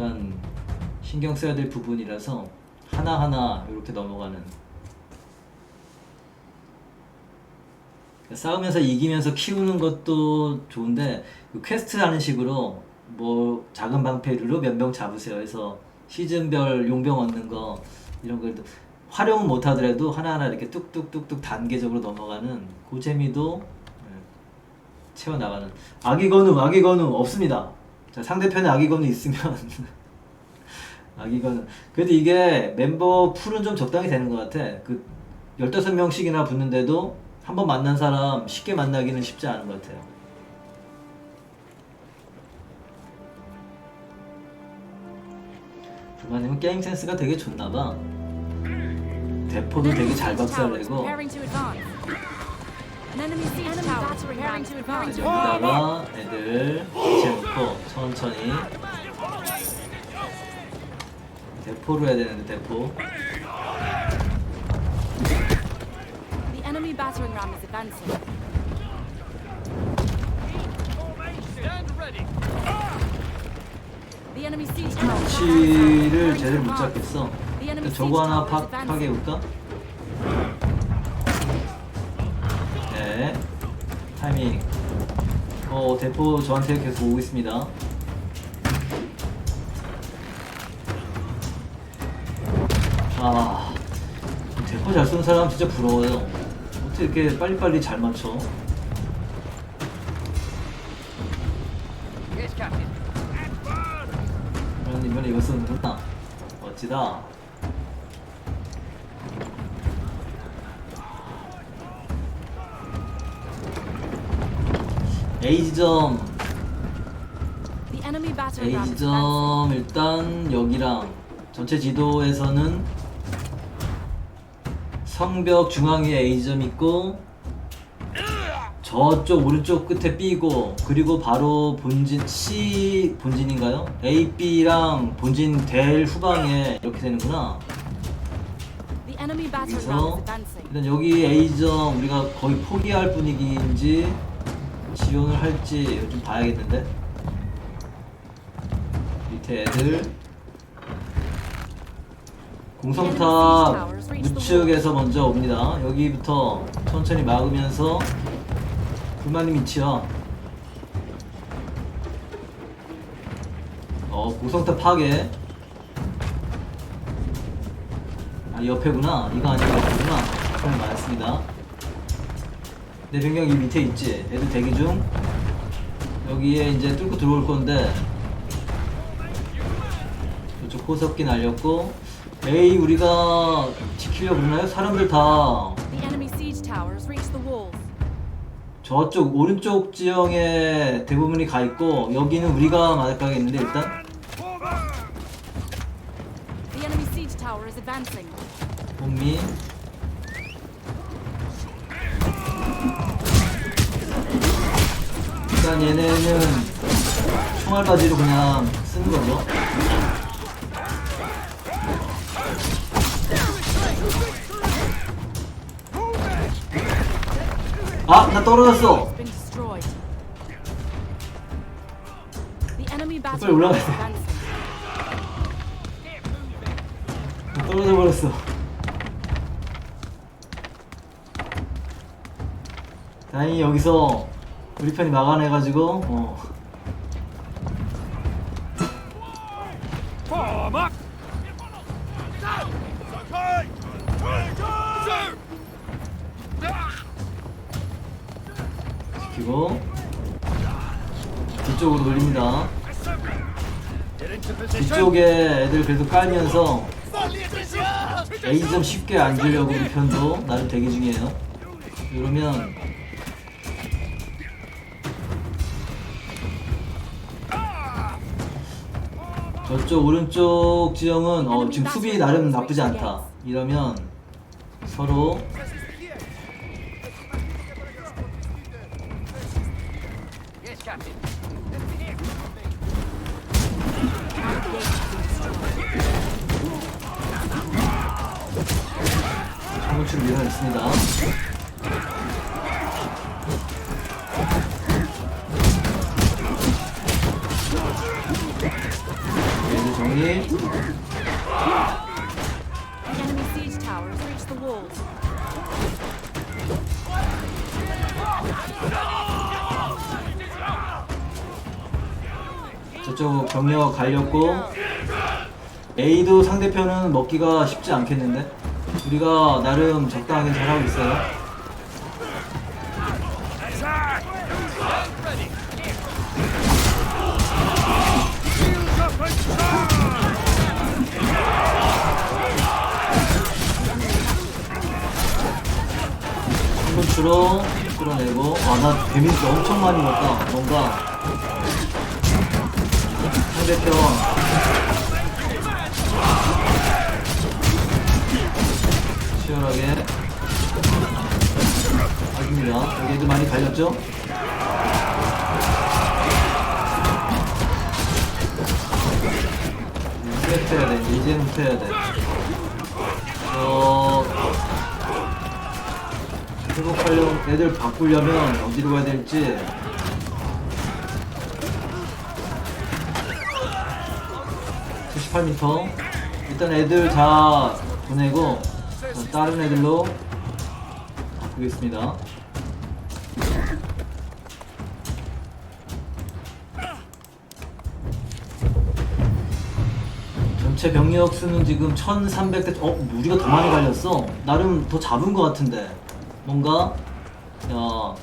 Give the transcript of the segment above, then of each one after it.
약간 신경 써야 될 부분이라서 하나하나 이렇게 넘어가는. 싸우면서 이기면서 키우는 것도 좋은데 그 퀘스트 하는 식으로 뭐 작은 방패류로 몇 명 잡으세요 해서 시즌별 용병 얻는 거 이런 걸 활용은 못 하더라도 하나하나 이렇게 뚝뚝뚝뚝 단계적으로 넘어가는 그 재미도 예, 채워나가는. 아기 건우 아기 건우 없습니다 자 상대편에 아기 건우 있으면 아기 건우 그래도 이게 멤버 풀은 좀 적당히 되는 것 같아. 그 15명씩이나 붙는데도 한 번 만난 사람 쉽게 만나기는 쉽지 않은 것 같아요. 부마님은 게임 센스가 되게 좋나봐. 대포도 되게 잘 박살내고 Advance. 여기다가 애들 붙여놓고 천천히 대포로 해야 되는데 대포 위치를 to 제대로 못. 잡겠어 저거 하나 파. 파괴해볼까? 어 대포 저한테 계속 오고 있습니다. 아 대포 잘 쏘는 사람 진짜 부러워요. 어떻게 이렇게 빨리빨리 잘 맞춰? 이번에 이거 쓰는구나. 멋지다 A 지점 The enemy battering A ram is advancing. 지점 일단 여기랑 전체 지도에서는 성벽 중앙에 A 지점 있고 저쪽 오른쪽 끝에 B고 그리고 바로 본진 C 본진인가요? A, B랑 본진 델 후방에 이렇게 되는구나. The enemy battering ram is 그래서 advancing. 일단 여기 A 지점 우리가 거의 포기할 분위기인지 지원을 할지 좀 봐야겠는데. 밑에 애들 공성탑 우측에서 먼저 옵니다. 여기부터 천천히 막으면서 불만님 위치요. 어 공성탑 파괴. 아 옆에구나. 이거 아니고 옆에구나. 사람이 많았습니다. 내 변경 이 밑에 있지. 애들 대기 중. 여기에 이제 뚫고 들어올 건데 저쪽 호석기 날렸고 에이 우리가 지키려고 그러나요? 사람들 다. 저쪽 오른쪽 지형에 대부분이 가 있고 여기는 우리가 일단 tower is advancing. 본미 일단 얘네는 총알바지로 그냥 쓰는 거죠 아! 나 떨어졌어! 빨리 올라가야 돼. 떨어져 버렸어. 다행히 여기서 우리 편이 막아내가지고 어. 지키고 뒤쪽으로 돌립니다. 뒤쪽에 애들 그래도 깔면서 A점 쉽게 안 주려고 우리 편도 나름 대기 중이에요. 이러면 저쪽 오른쪽 지형은 어, 지금 수비 나름 나쁘지 않다. 이러면 서로. 창구치를 밀어냈습니다. 정리. Enemy siege tower has reached the walls. 저쪽 병력 갈렸고 A도 상대편은 먹기가 쉽지 않겠는데 우리가 나름 적당하게 잘하고 있어요 끌어내고 아나 데미지 엄청 많이 먹다. 뭔가. 상대편. 치열하게. 아닙니다. 여기 애들 많이 갈렸죠? 후퇴해야 돼. 이제는 후퇴해야 돼. 어... 회복하려면 애들 바꾸려면 어디로 가야 될지. (78m) 일단 애들 다 보내고 저 다른 애들로 바꾸겠습니다. 전체 병력 수는 지금 1300대 어? 우리가 더 많이 갈렸어. 나름 더 잡은 것 같은데 뭔가 야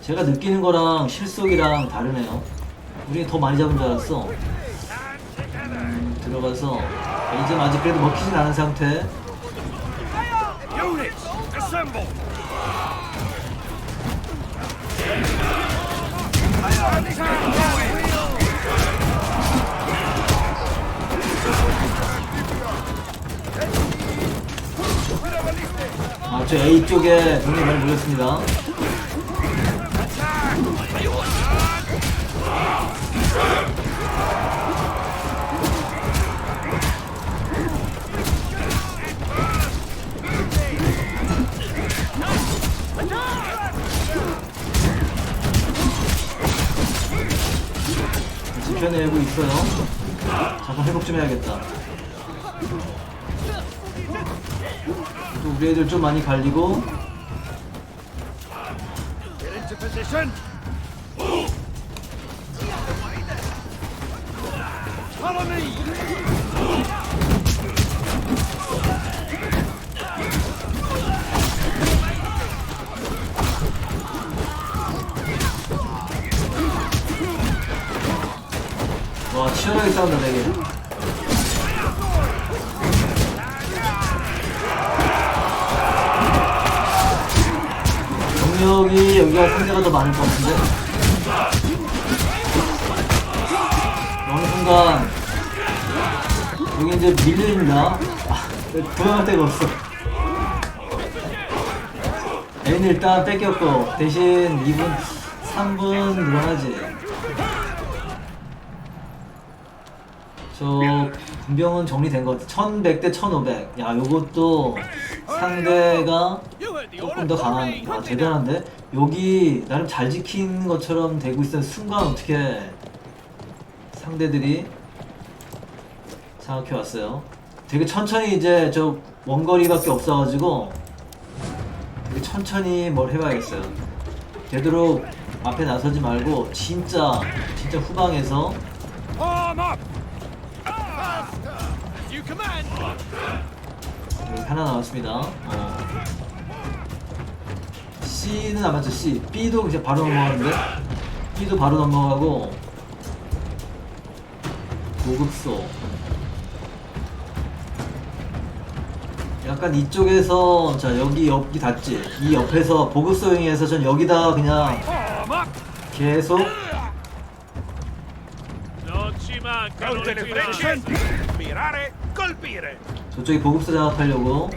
제가 느끼는 거랑 실속이랑 다르네요. 우리 더 많이 잡은 줄 알았어. 음, 들어가서 이제 아직 그래도 먹히진 않은 상태 저 A 쪽에 병력이 많이 몰렸습니다. 지켜내고 있어요. 잠깐 회복 좀 해야겠다 또 우리 애들 좀 많이 갈리고! 와 치열하게 싸운다 되게 여기가 상대가 더 많을 것 같은데 어느 순간 여기 이제 밀립니다 아, 도망갈 데가 없어 N은 일단 뺏겼고 대신 2분 3분 늘어나지 저 군병은 정리된 것 같아. 1100대 1500. 야, 요것도 상대가 조금 더 강한. 와, 대단한데? 여기 나름 잘 지킨 것처럼 되고 있는 순간 어떻게 상대들이 장악해 왔어요. 되게 천천히 이제 저 원거리밖에 없어가지고 되게 천천히 뭘 해봐야겠어요. 되도록 앞에 나서지 말고 진짜 진짜 후방에서 여기 하나 나왔습니다. 어. C는 안 맞죠? C. B도 이제 바로 넘어가는데? B도 바로 넘어가고 고급소. 약간 이쪽에서 자 여기 옆이 닿지. 이 옆에서 보급소용이해서 전 여기다 그냥! 계속 colpire! 저쪽에 보급소 장악하려고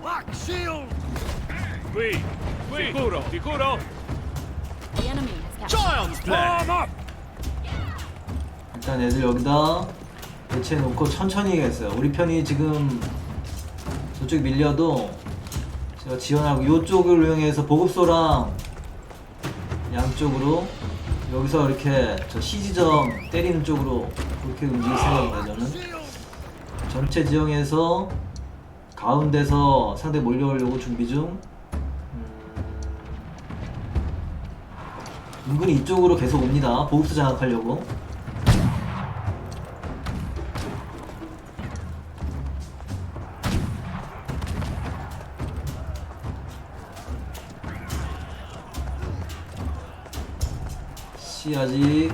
Black shield! Qui, qui, sicuro, sicuro. The enemy has captured. Child's play. Arm up! 일단 애들 여기다 배치해 놓고 천천히 가겠어요. 우리 편이 지금 저쪽 밀려도 제가 지원하고 이쪽을 이용해서 보급소랑 양쪽으로 여기서 이렇게 저 CG점 때리는 쪽으로 그렇게 움직일 생각입니다 저는 전체 지형에서 가운데서 상대 몰려오려고 준비 중. 음, 은근히 이쪽으로 계속 옵니다. 보급수 장악하려고. C 아직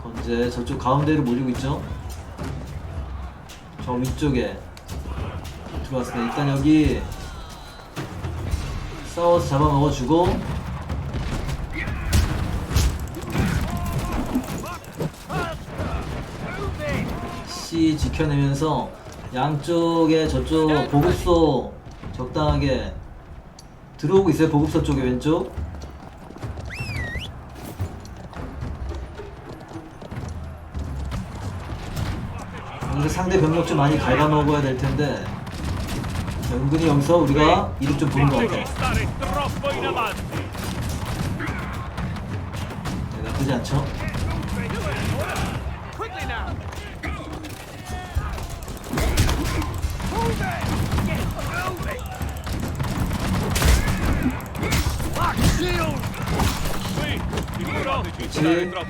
건재 저쪽 가운데로 몰리고 있죠 저 위쪽에 들어왔습니다. 일단 여기 싸워서 잡아먹어주고. C 지켜내면서 양쪽에 저쪽 보급소 적당하게 들어오고 있어요. 보급소 쪽에 왼쪽 여기서 상대 병력 좀 많이 갉아먹어야 될 텐데 자, 은근히 여기서 우리가 이득 좀 보는 것 avanti. 네, 나쁘지 않죠?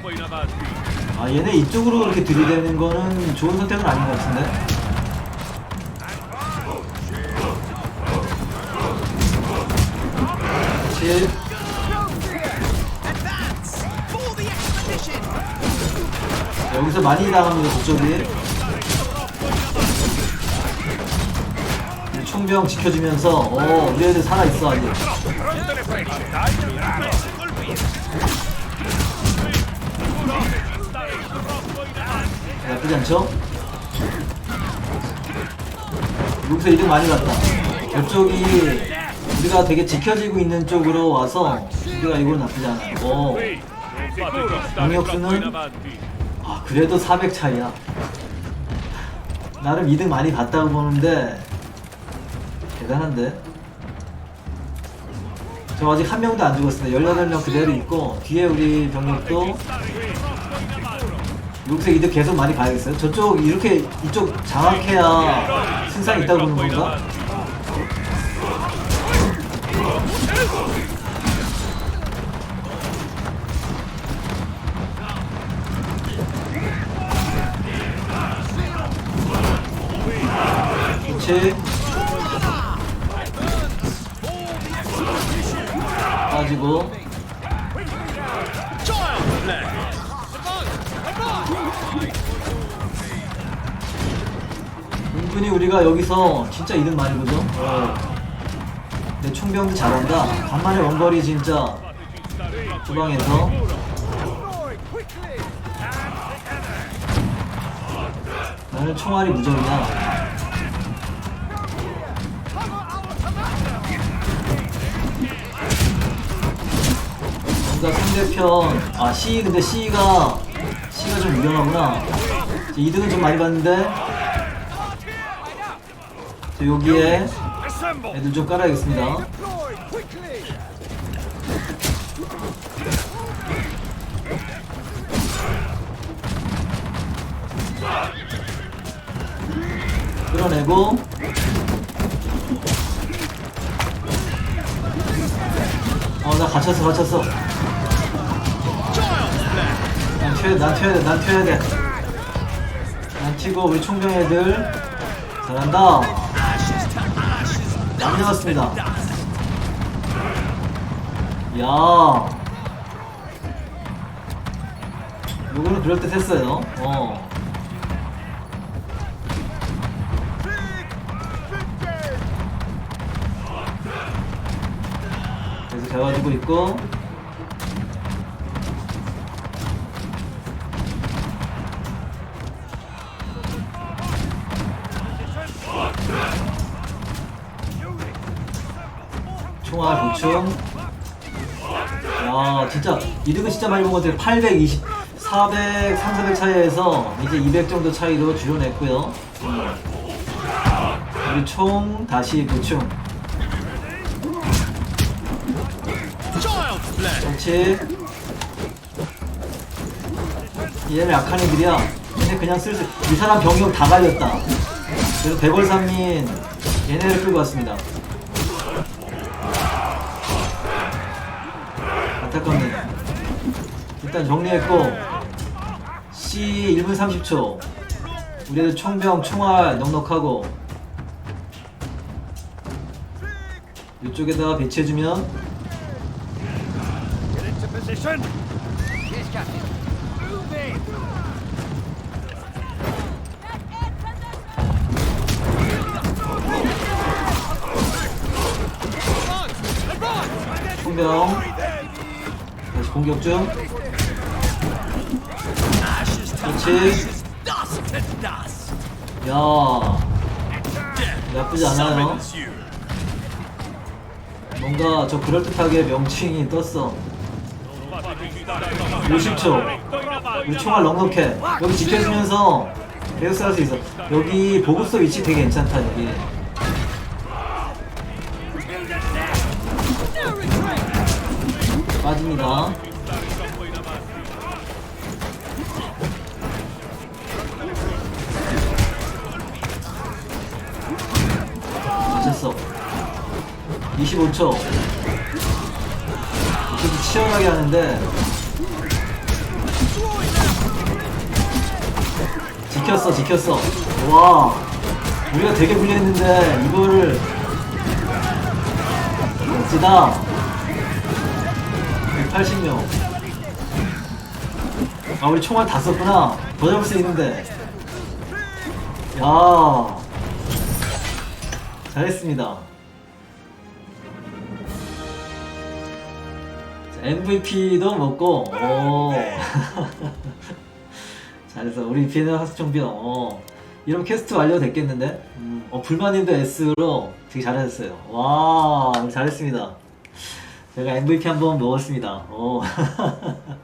Qui, 아 얘네 이쪽으로 이렇게 들이대는 거는 좋은 선택은 아닌 것 같은데? 그렇지. 여기서 많이 당합니다 저쪽이. 총병 지켜주면서 어 우리 애들 살아있어 아직 나쁘지 않죠? 여기서 이득 많이 갔다. 저쪽이 우리가 되게 지켜지고 있는 쪽으로 와서 우리가 이건 나쁘지 않아요. 오. In avanti. 아, 그래도 400 차이야. 나름 이득 많이 봤다고 보는데 대단한데? 저 아직 한 명도 안 죽었습니다. 18명 그대로 있고 뒤에 우리 병력도 여기서 이득 계속 많이 봐야겠어요. 저쪽 이렇게 이쪽 장악해야 승산이 있다고 보는 건가? 그렇지. 빠지고 은근히 우리가 여기서 진짜 이득 많이 보죠. 어. 내 총병도 잘한다. 간만에 원거리 진짜 주방에서 나는 총알이 무적이야. 뭔가 상대편 아 C 근데 C가 C가 좀 위험하구나. 이제 이득은 좀 많이 봤는데 저 여기에. 애들 좀 깔아야겠습니다. 끌어내고 어 나 갇혔어 갇혔어 난 튀어야 난 튀어야 돼 난 튀어야 돼 난 튀고 우리 총병 애들 잘한다. 안 잡았습니다. 야. 요거는 그럴듯했어요. 어. 계속 잡아주고 있고 총알 보충 야 진짜 이득은 진짜 많이 본것 같아요 820 400 3, 400 차이에서 이제 200 정도 차이로 줄여냈고요 음. 우리 총 다시 보충 그렇지 얘네 약한 애들이야. 얘네 그냥 슬슬 이 사람 병력 다 갈렸다. 그래서 백월삼민 얘네를 끌고 왔습니다. 안타깝네. 일단 정리했고 C 1분 30초. 우리 애들 총병 총알 넉넉하고 이쪽에다가 배치해주면. 총병 공격 중. 그렇지. 야 나쁘지 않아요. 뭔가 저 그럴듯하게 명칭이 떴어. 50초. 우리 총알 넉넉해. 여기 지켜주면서 계속 쌀수 있어. 여기 보급소 위치 되게 괜찮다 여기 빠집니다. 맞췄어. 25초. 이렇게 치열하게 하는데. 지켰어 지켰어. 와. 우리가 되게 불리했는데 이거를. 멋지다 180명. 아 우리 총알 다 썼구나. 더 잡을 수 있는데. 야. 잘했습니다. MVP도 먹고 오. 잘했어. 우리 비에나 학습총병 어. 이런 퀘스트 완료됐겠는데? 음, 어, 불만님도 S로 되게 잘하셨어요. 와 잘했습니다 제가 MVP 한번 먹었습니다 어.